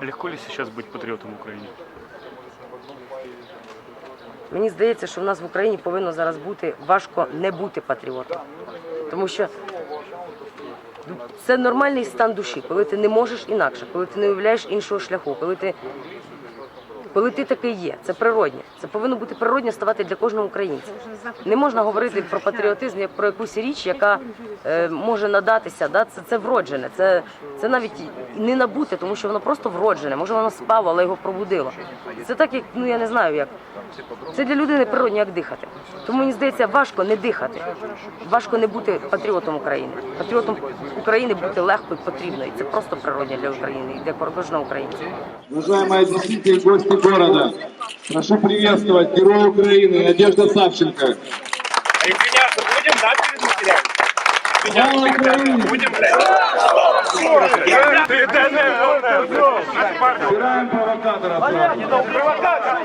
Легко ли сейчас быть патріотом України? Мені здається, що в нас в Україні повинно зараз бути важко не бути патріотом. Тому що це нормальний стан душі, коли ти не можеш інакше, коли ти не уявляєш іншого шляху, коли ти, коли ти такий є. Це природнє. Це повинно бути природньо ставати для кожного українця. Не можна говорити про патріотизм як про якусь річ, яка е, може надатися. Да? Це, це вроджене, це, це навіть не набуте, тому що воно просто вроджене. Може воно спало, але його пробудило. Це так, як ну я не знаю як. Це для людини природньо, як дихати. Тому мені здається, важко не дихати. Важко не бути патріотом України. Патріотом України бути легко і потрібно. І це просто природне для України і для кожного українця. Односельцы гости города. Прошу приветствовать героя Украины Надежда Савченко. Извиняться будем, да, перед материалом? Убираем провокатора. Провокатор!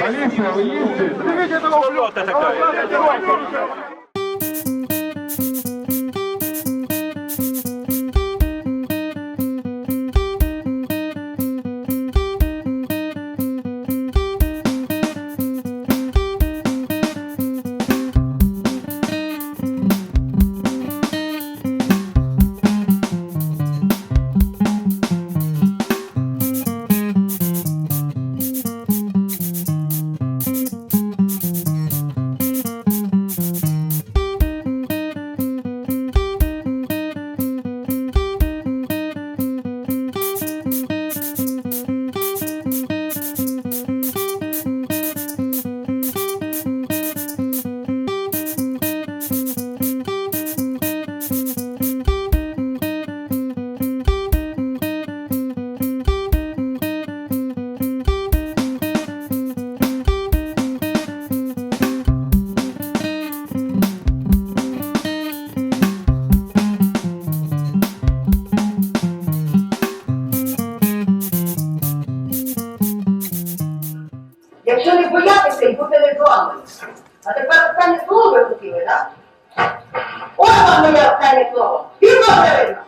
Полиция, вы есть? Ты видите этого ублюдка. Не і бути незламним. А тепер останнє слово ви хотіли, так? Ось вам моє останнє слово. Півгодина!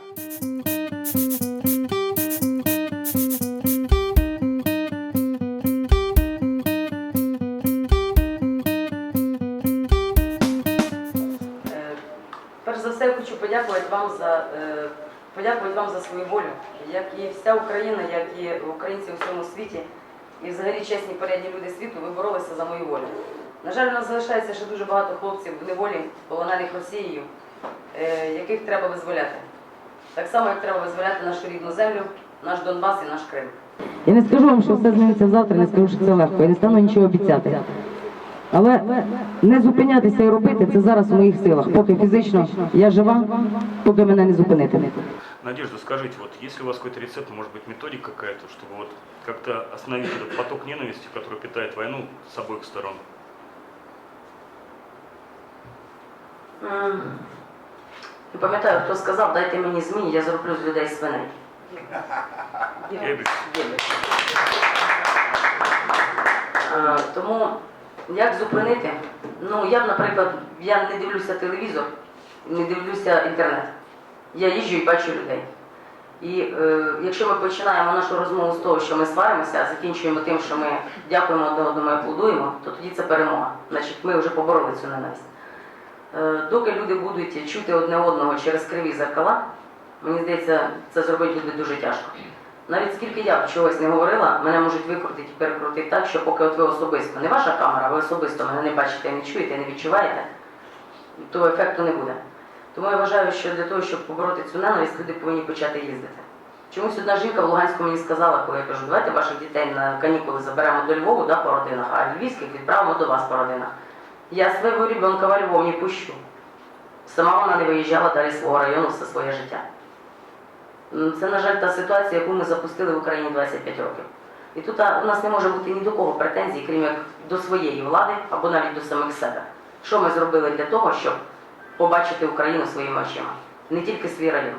Е, Перш за все, хочу подякувати вам за е, подякувати вам за свою волю, як і вся Україна, як і українці у всьому світі, і взагалі чесні порядні люди світу, ви боролися за мою волю. На жаль, у нас залишається ще дуже багато хлопців в неволі, полонених Росією, е, яких треба визволяти. Так само, як треба визволяти нашу рідну землю, наш Донбас і наш Крим. Я не скажу вам, що все зміниться завтра, не скажу, що це легко, я не стану нічого обіцяти. Але не зупинятися і робити це зараз в моїх силах. Поки фізично я жива, поки мене не зупинити. Надежда, скажите, вот есть ли у вас какой-то рецепт, может быть, методика какая-то, чтобы вот как-то остановить этот поток ненависти, который питает войну с обоих сторон? М, Не пам'ятаю, хто сказав, дайте мені змій, я зроблю з людей свиней. Геббельс. Е, Тому як зупинити? Ну, я, наприклад, я не дивлюся телевізор, не дивлюся інтернет. Я їжджу і бачу людей. І е, якщо ми починаємо нашу розмову з того, що ми сваримося, а закінчуємо тим, що ми дякуємо одне одному і аплодуємо, то тоді це перемога. Значить, ми вже побороли цю ненависть. Е, доки люди будуть чути одне одного через криві зеркала, мені здається, це зробити буде дуже тяжко. Навіть скільки я б чогось не говорила, мене можуть викрутити і перекрутити так, що поки от ви особисто, не ваша камера, ви особисто мене не бачите, не чуєте, не відчуваєте, то ефекту не буде. Тому я вважаю, що для того, щоб побороти цю ненависть, люди повинні почати їздити. Чомусь одна жінка в Луганську мені сказала, коли я кажу, давайте ваших дітей на канікули заберемо до Львову да, по родинах, а львівських відправимо до вас по родинах. Я свого ребенка во Львов не пущу. Сама вона не виїжджала далі свого району все своє життя. Це, на жаль, та ситуація, яку ми запустили в Україні 25 років. І тут у нас не може бути ні до кого претензій, крім як до своєї влади або навіть до самих себе. Що ми зробили для того, щоб побачити Україну своїми очима, не тільки свій район.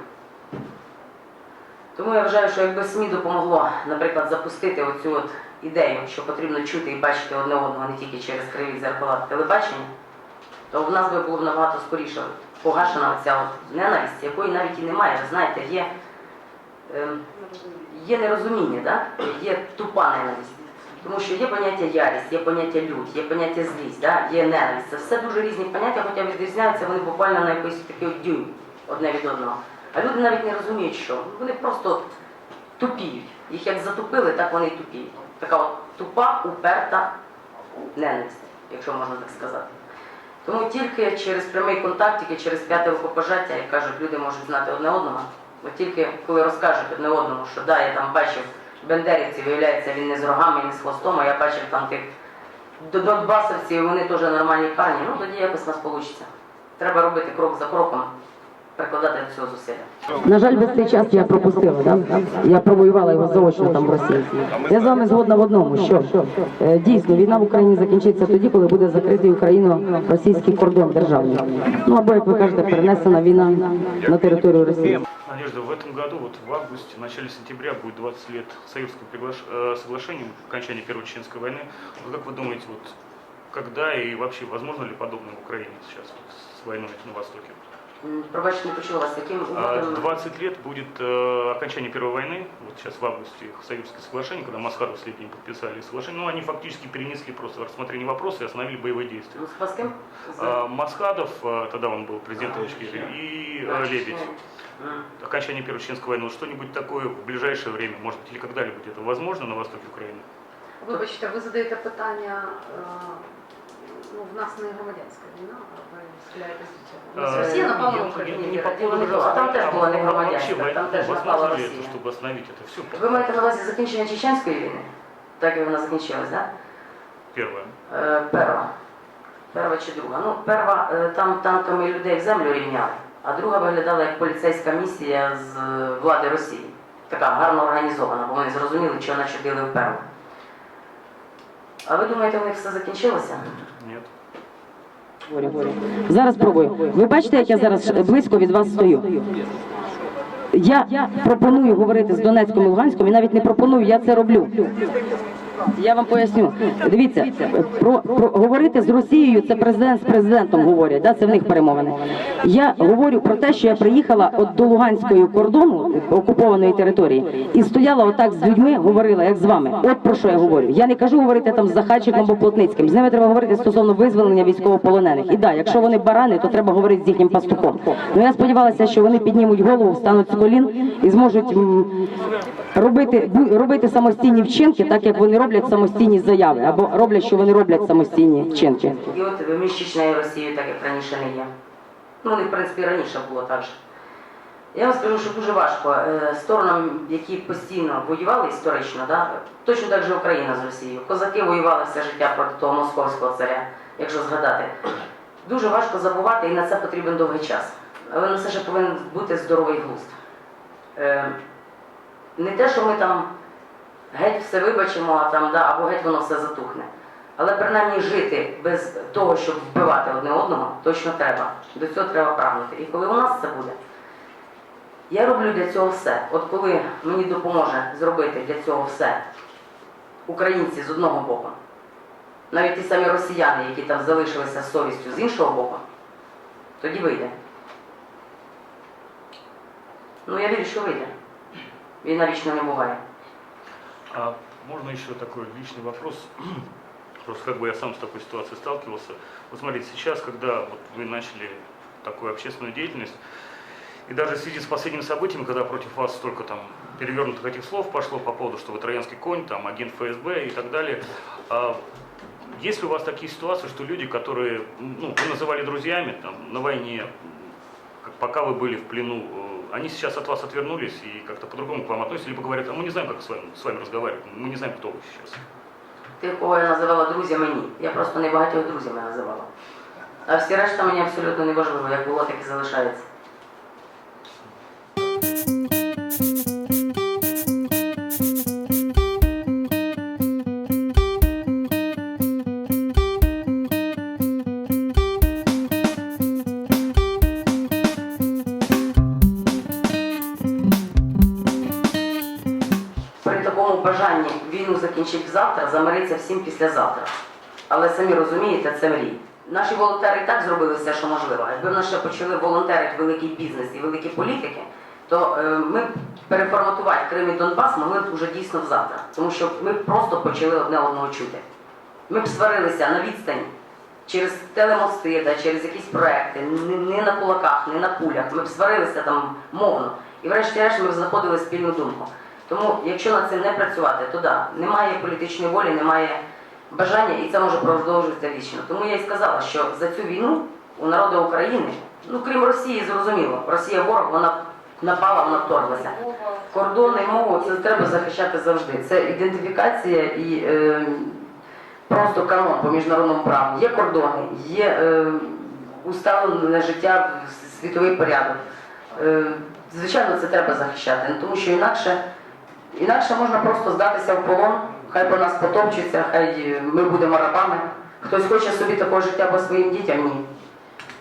Тому я вважаю, що якби СМІ допомогло, наприклад, запустити оцю от ідею, що потрібно чути і бачити одне одного не тільки через криві зеркала телебачення, то в нас би було набагато скоріше погашена ця от ненависть, якої навіть і немає. Ви знаєте, є ем, є нерозуміння, да? є тупа ненависть. Тому що є поняття ярість, є поняття лють, є поняття злість, да? є ненависть. Це все дуже різні поняття, хоча відрізняються вони буквально на якийсь такий дюйм одне від одного. А люди навіть не розуміють, що вони просто тупіють. Їх як затупили, так вони і тупіють. Така от тупа, уперта ненависть, якщо можна так сказати. Тому тільки через прямий контакт, тільки через п'яте рукопожаття, як кажуть, люди можуть знати одне одного. От тільки коли розкажуть одне одному, що да, я там бачив бендерівців, виявляється, він не з рогами, не з хвостом, а я бачив там тих до- донбасовців, вони теж нормальні парні, ну тоді якось у нас вийде. Треба робити крок за кроком, прикладати до цього зусилля. На жаль, весь цей час я пропустила, да? я провоювала його заочно там в Росії. Я з вами згодна в одному, що е, дійсно війна в Україні закінчиться тоді, коли буде закритий україно-російський кордон державний. Ну або, як ви кажете, перенесена війна на територію Росії. Надежда, в этом году, вот в августе, в начале сентября будет 20 лет Союзского приглаш- э, соглашения, окончания Первой Чеченской войны. Вот как вы думаете, вот когда и вообще возможно ли подобное в Украине сейчас вот, с войной на Востоке? Пробачте, не почула вас, яким А, угодом 20 лет будет э, окончание Первой войны, вот сейчас в августе Союзское соглашение, когда Масхадов с Лепнем подписали соглашение, ну они фактически перенесли просто рассмотрение вопроса и остановили боевые действия. Москва з ким? З- А, Масхадов, э, тогда он был президентом Ичкерии, и э, Лебедь. М. окончание Первой Чеченской войны, вот что-нибудь такое в ближайшее время, может быть, или когда-нибудь это возможно на востоке Украины? Вибачте, ви задаєте питання, е, ну, в нас не громадянська війна, а ви схиляєтесь до цього. У нас Е, Росія напала я- на Україну. я Ні, не по хотіла поводу не то, а там теж була не а громадянська, Вообще, там война, теж напала возможно ли Росія. это, чтобы остановить это все? Ви маєте на увазі закінчення Чеченської війни? Так як вона закінчилась, так? Первое. Е, перва. Перва чи друга? Ну, перва е, там танками людей в землю рівняли, а друга виглядала як поліцейська місія з е, влади Росії. Така гарно організована, бо вони зрозуміли, що начудили в перву. А ви думаєте, у них все закінчилося? Ні. Зараз пробую. Ви бачите, як я зараз близько від вас стою? Я пропоную говорити з Донецьком і Луганськом, і навіть не пропоную, я це роблю. Я вам поясню. Дивіться, про, про говорити з Росією це президент з президентом говорять, да, це в них перемовини. Я говорю про те, що я приїхала от до Луганської кордону окупованої території і стояла отак з людьми, говорила, як з вами. От про що я говорю. Я не кажу говорити там з Захарчиком або Плотницьким. З ними треба говорити стосовно визволення військовополонених. І да, якщо вони барани, то треба говорити з їхнім пастухом. Ну я сподівалася, що вони піднімуть голову, встануть з колін і зможуть робити робити самостійні вчинки, так як вони роблять самостійні заяви, або роблять, що вони роблять самостійні вчинки. І от і Росією, так як раніше не є. Ну, вони, в принципі, раніше було так же. Я вам скажу, що дуже важко е, сторонам, які постійно воювали історично, да, точно так же Україна з Росією. Козаки воювали все життя проти того московського царя, якщо згадати. Дуже важко забувати, і на це потрібен довгий час. Але на це ще повинен бути здоровий глузд. Не те, що ми там геть все вибачимо, а там, да, або геть воно все затухне. Але принаймні жити без того, щоб вбивати одне одного, точно треба. До цього треба прагнути. І коли у нас це буде, я роблю для цього все. От коли мені допоможе зробити для цього все українці з одного боку, навіть ті самі росіяни, які там залишилися з совістю з іншого боку, тоді вийде. Ну я вірю, що вийде. Війна вічно не буває. А можно еще такой личный вопрос? Просто как бы я сам с такой ситуацией сталкивался. Вот смотрите, сейчас, когда вот вы начали такую общественную деятельность, и даже в связи с последними событиями, когда против вас столько там перевернутых этих слов пошло по поводу, что вы троянский конь, там агент ФСБ и так далее, а есть ли у вас такие ситуации, что люди, которые ну, вы называли друзьями там, на войне, как пока вы были в плену, э, они сейчас от вас отвернулись и как-то по-другому к вам относятся, либо говорят, а мы не знаем, как с вами, с вами разговаривать, мы не знаем, кто вы сейчас. Тих, кого я називала друзями, ні. Я просто не багатьох друзями називала. А всі решта мені абсолютно не важливо, як було, так і залишається. Завтра, замириться всім післязавтра. Але самі розумієте, це мрій. Наші волонтери так зробили все, що можливо. Якби в ще почали волонтерити великий бізнес і великі політики, то е, ми переформатувати Крим і Донбас могли б уже дійсно завтра. Тому що ми просто почали одне одного чути. Ми б сварилися на відстані через телемости, да, через якісь проекти, не на кулаках, не на пулях. Ми б сварилися там мовно. І врешті-решт ми б знаходили спільну думку. Тому, якщо над цим не працювати, то да, немає політичної волі, немає бажання, і це може продовжуватися вічно. Тому я і сказала, що за цю війну у народу України, ну крім Росії, зрозуміло, Росія ворог, вона напала, вона вторглася. Кордони, мову це треба захищати завжди. Це ідентифікація і е, просто канон по міжнародному праву. Є кордони, є е, усталене життя, світовий порядок. Е, звичайно, це треба захищати, тому що інакше, інакше можна просто здатися в полон, хай по нас потопчуться, хай е, ми будемо рабами. Хтось хоче собі такого життя по своїм дітям, ні.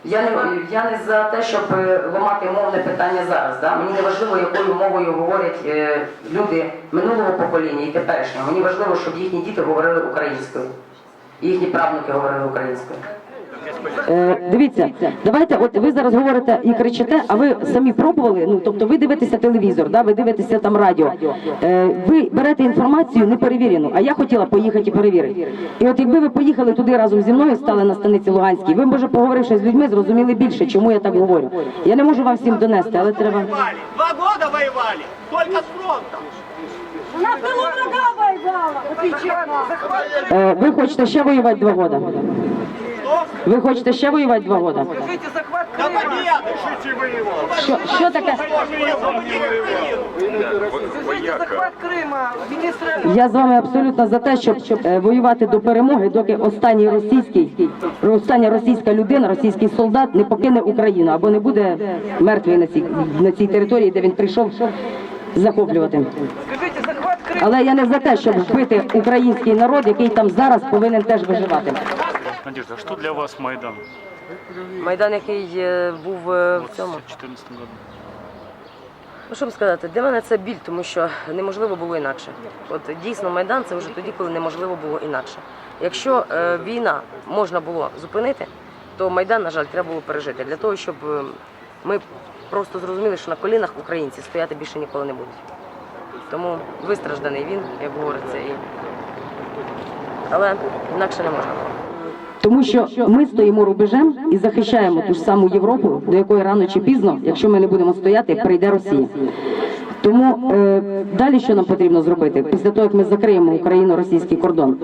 Я не, я не за те, щоб е, ламати мовне питання зараз. Да? Мені не важливо, якою мовою говорять е, люди минулого покоління і теперішнього. Мені важливо, щоб їхні діти говорили українською. І їхні правнуки говорили українською. Е, дивіться, давайте, от ви зараз говорите і кричите, а ви самі пробували. Ну тобто, ви дивитеся телевізор, да, ви дивитеся там радіо. Е, ви берете інформацію неперевірену, а я хотіла поїхати і перевірити. І от якби ви поїхали туди разом зі мною, стали на станиці Луганській, ви, може, поговоривши з людьми, зрозуміли більше, чому я так говорю. Я не можу вам всім донести, але треба. Два года воевали. Только с фронтом. Ви хочете ще воювати два роки? Ви хочете ще воювати два роки? Що, що таке? захват Я з вами абсолютно за те, щоб, щоб е, воювати до перемоги, доки останній російський, остання російська людина, російський солдат не покине Україну або не буде мертвий на цій, на цій території, де він прийшов захоплювати. Але я не за те, щоб вбити український народ, який там зараз повинен теж виживати. Надежда, а что для вас Майдан Майдан, який е, був е, в цьому. 2014 году? Ну, що вам сказати, для мене це біль, тому що неможливо було інакше. От дійсно Майдан це вже тоді, коли неможливо було інакше. Якщо е, війна можна було зупинити, то Майдан, на жаль, треба було пережити для того, щоб е, ми просто зрозуміли, що на колінах українці стояти більше ніколи не будуть. Тому вистражданий він, як говориться, і... але інакше не можна було. Тому що ми стоїмо рубежем і захищаємо ту ж саму Європу, до якої рано чи пізно, якщо ми не будемо стояти, прийде Росія. Тому е, далі що нам потрібно зробити після того, як ми закриємо Україно-російський кордон,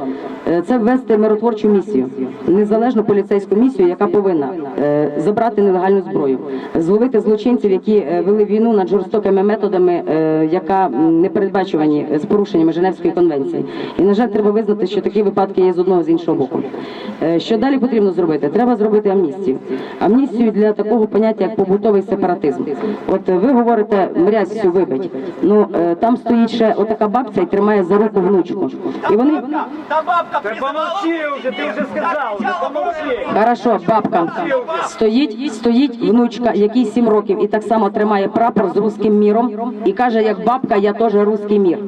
Е, це ввести миротворчу місію, незалежну поліцейську місію, яка повинна е, забрати нелегальну зброю, зловити злочинців, які е, вели війну над жорстокими методами, е, яка не передбачувані з порушеннями Женевської конвенції. І на жаль, треба визнати, що такі випадки є з одного з іншого боку. Е, Що далі потрібно зробити? Треба зробити амністію. Амністію для такого поняття, як побутовий сепаратизм. От ви говорите, мрязь всю вибить. Ну е, там стоїть ще отака бабця і тримає за руку внучку. І вони Да бабка призывала. уже, ты уже сказал, уже помолчи. Хорошо, бабка стоїть, стоїть внучка, якій сім років, і так само тримає прапор з руським міром і каже, як бабка, я теж руський мір.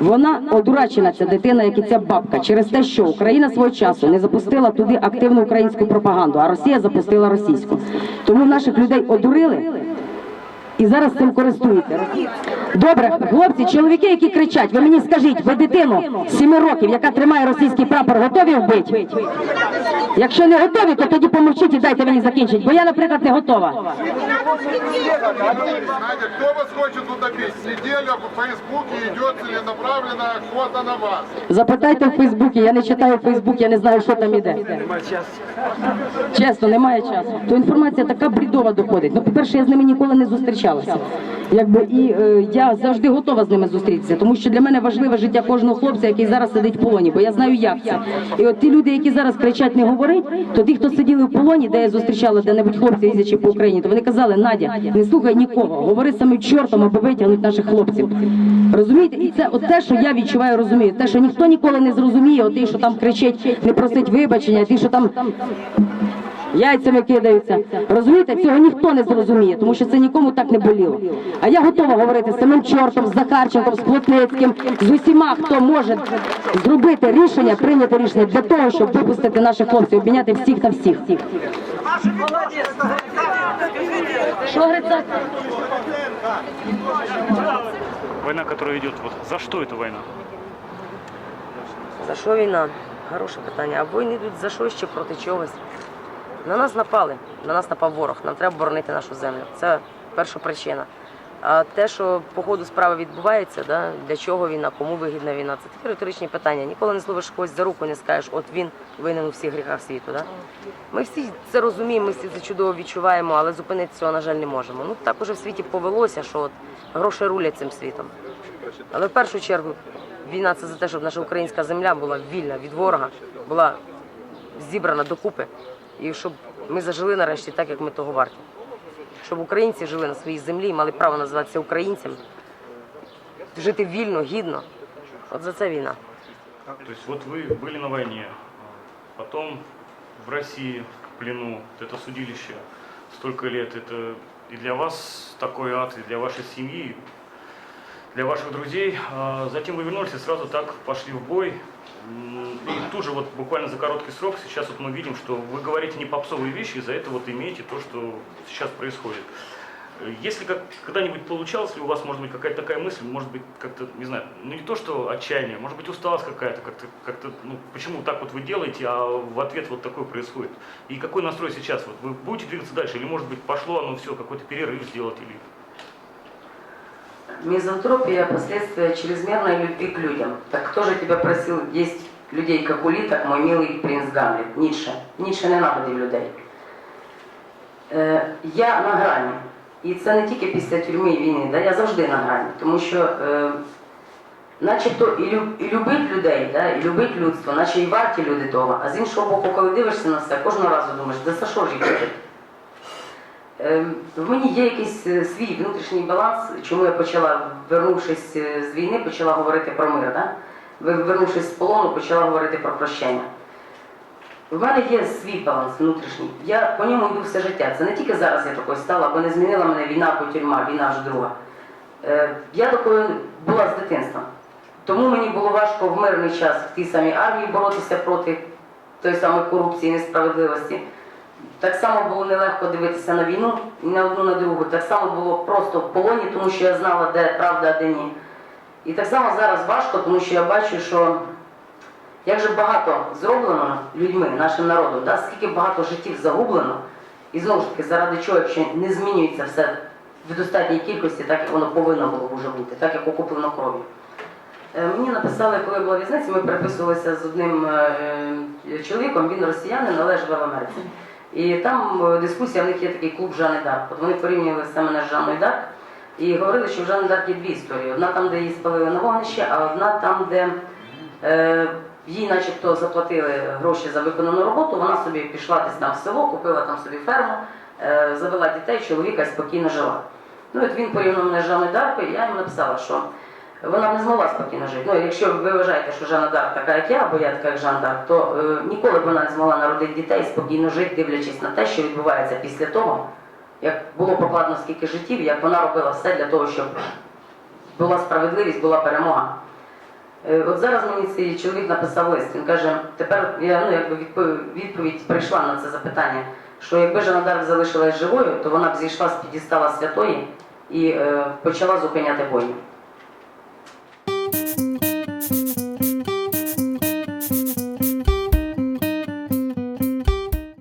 Вона одурачена, ця дитина, як і ця бабка, через те, що Україна свого часу не запустила туди активну українську пропаганду, а Росія запустила російську. Тому наших людей одурили. І зараз цим користуєте. Добре, хлопці, чоловіки, які кричать, ви мені скажіть, ви дитину сіми років, яка тримає російський прапор, готові вбити? Якщо не готові, то тоді помовчіть і дайте мені закінчити, бо я, наприклад, не готова. Надя, кто вас хочет утопить? Неделю в Фейсбуке идет целенаправленная охота на вас. Запитайте в Фейсбуці, я не читаю Фейсбук, я не знаю, що там іде. Чесно, немає часу. То інформація така брідова доходить. Ну, по-перше, я з ними ніколи не зустрічалася. Якби і е, я завжди готова з ними зустрітися, тому що для мене важливе життя кожного хлопця, який зараз сидить в полоні, бо я знаю, як це. І от ті люди, які зараз кричать не говорить, то ті, хто сиділи в полоні, де я зустрічала де-небудь хлопці, їздячи по Україні, то вони казали, Надя, не слухай нікого, говори самим чортом, аби витягнути наших хлопців. Розумієте? І це от те, що я відчуваю, розумію. Те, що ніхто ніколи не зрозуміє, от ті, що там кричить, не просить вибачення, ті, що там яйцями кидаються. Розумієте, цього ніхто не зрозуміє, тому що це нікому так не боліло. А я готова говорити з самим чортом, з Захарченком, з Плотницьким, з усіма, хто може зробити рішення, прийняти рішення для того, щоб випустити наших хлопців, обміняти всіх на всіх. Що Грицак? Война, которая идет, вот за что эта война? За що війна? Хороше питання. А війни йдуть за що ще проти чогось? На нас напали, на нас напав ворог. Нам треба боронити нашу землю. Це перша причина. А те, що по ходу справи відбувається, да, для чого війна, кому вигідна війна, це такі риторичні питання. Ніколи не зловиш когось за руку, не скажеш, от він винен у всіх гріхах світу. Да? Ми всі це розуміємо, ми всі це чудово відчуваємо, але зупинити цього, на жаль, не можемо. Ну так уже в світі повелося, що от гроші рулять цим світом. Але в першу чергу війна це за те, щоб наша українська земля була вільна від ворога, була зібрана докупи, і щоб ми зажили нарешті так, як ми того варті. Щоб українці жили на своїй землі і мали право називатися українцями, жити вільно, гідно. От за це війна. То есть вот вы были на войне, потом в России, в плену, вот это судилище столько лет, это и для вас такой ад, и для вашей семьи, для ваших друзей. А Затем вы вернулись и сразу так пошли в бой. И тут же вот буквально за короткий срок сейчас вот мы видим, что вы говорите не попсовые вещи, и за это вот имеете то, что сейчас происходит. Если как, когда-нибудь получалось ли у вас, может быть, какая-то такая мысль, может быть, как-то, не знаю, ну не то, что отчаяние, может быть, усталость какая-то, как-то, как-то, ну, почему так вот вы делаете, а в ответ вот такое происходит? И какой настрой сейчас? Вот вы будете двигаться дальше, или, может быть, пошло оно все, какой-то перерыв сделать, или... Мизантропия – последствия чрезмерной любви к людям. Так кто же тебя просил есть людей, как улиток, мой милый принц Гамлет? Ніцше. Ніцше ненавидів людей. Е, я на грані. І це не тільки після тюрми і війни, да? я завжди на грані. Тому що е, начебто і, люб, і любить людей, да? і любить людство, наче і варті люди того. А з іншого боку, коли дивишся на це, кожного разу думаєш, да за що ж їх любить? Ем, В мені є якийсь е, свій внутрішній баланс, чому я почала, вернувшись е, з війни, почала говорити про мир. Да? Вернувшись з полону, почала говорити про прощення. В мене є свій баланс внутрішній. Я по ньому йду все життя. Це не тільки зараз я такою стала, бо не змінила мене війна або тюрма, війна вже друга. Е, Я такою була з дитинства. Тому мені було важко в мирний час в тій самій армії боротися проти тої самої корупції, несправедливості. Так само було нелегко дивитися на війну і на одну на другу. Так само було просто в полоні, тому що я знала, де правда, а де ні. І так само зараз важко, тому що я бачу, що як же багато зроблено людьми, нашим народом, да? скільки багато життів загублено, і знову ж таки, заради чого, якщо не змінюється все в достатній кількості, так як воно повинно було вже бути, так як окуплено кров'ю. Е, Мені написали, коли я була в в'язниці, ми переписувалися з одним е, чоловіком, він росіянин, але живе в Америці. І там е, дискусія, в них є такий клуб Жанни Дарк. От вони порівнювали саме з Жанною Дарк і говорили, що в Жанни Дарк є дві історії. Одна там, де її спалили на вогнище, а одна там, де е, їй начебто заплатили гроші за виконану роботу, вона собі пішла десь там в село, купила там собі ферму, е, завела дітей, чоловіка і спокійно жила. Ну от він порівняв мене з Жанною Даркою, і я йому написала, що вона не змогла спокійно жити. Ну, якщо ви вважаєте, що Жанна Дарк така, як я, або я така, як Жан Дарк, то е, ніколи б вона не змогла народити дітей спокійно жити, дивлячись на те, що відбувається після того, як було покладено скільки життів, як вона робила все для того, щоб була справедливість, була перемога. Е, От зараз мені цей чоловік написав лист. Він каже, тепер я ну якби відповідь, прийшла на це запитання, що якби Жанна Дарк залишилась живою, то вона б зійшла з підістала святої і е, почала зупиняти бойню.